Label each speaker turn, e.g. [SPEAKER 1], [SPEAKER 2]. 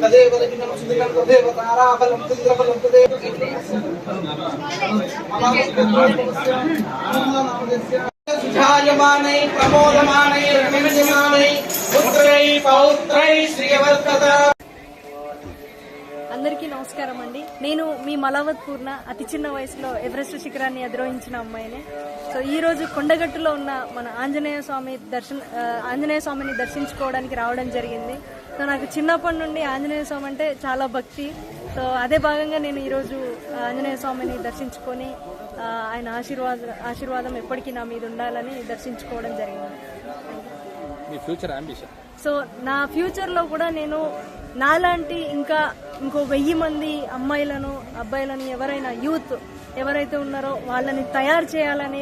[SPEAKER 1] తదేవ లగ్నం సుదినం తదేవ తారాబలం చంద్రబలం తదేవ సుజాయమానై ప్రమోదమానై రమిమజమానై పుత్రై పౌత్రై శ్రీయవర్తత
[SPEAKER 2] అందరికీ నమస్కారం అండి. నేను మీ మలవత్ పూర్ణ అతి చిన్న వయసులో ఎవరెస్ట్ శిఖరాన్ని అధిరోహించిన అమ్మాయిని. సో ఈ రోజు కొండగట్టులో ఉన్న మన ఆంజనేయ స్వామి దర్శన ఆంజనేయ స్వామిని దర్శించుకోవడానికి రావడం జరిగింది. సో నాకు చిన్నప్పటి నుండి ఆంజనేయ స్వామి అంటే చాలా భక్తి. సో అదే భాగంగా నేను ఈరోజు ఆంజనేయ స్వామిని దర్శించుకొని ఆయన ఆశీర్వాద ఆశీర్వాదం ఎప్పటికీ నా మీద ఉండాలని దర్శించుకోవడం జరిగింది.
[SPEAKER 3] మీ ఫ్యూచర్ అంబిషన్
[SPEAKER 2] సో నా ఫ్యూచర్లో కూడా నేను నాలాంటి ఇంకా ఇంకో వెయ్యి మంది అమ్మాయిలను అబ్బాయిలను ఎవరైనా యూత్ ఎవరైతే ఉన్నారో వాళ్ళని తయారు చేయాలని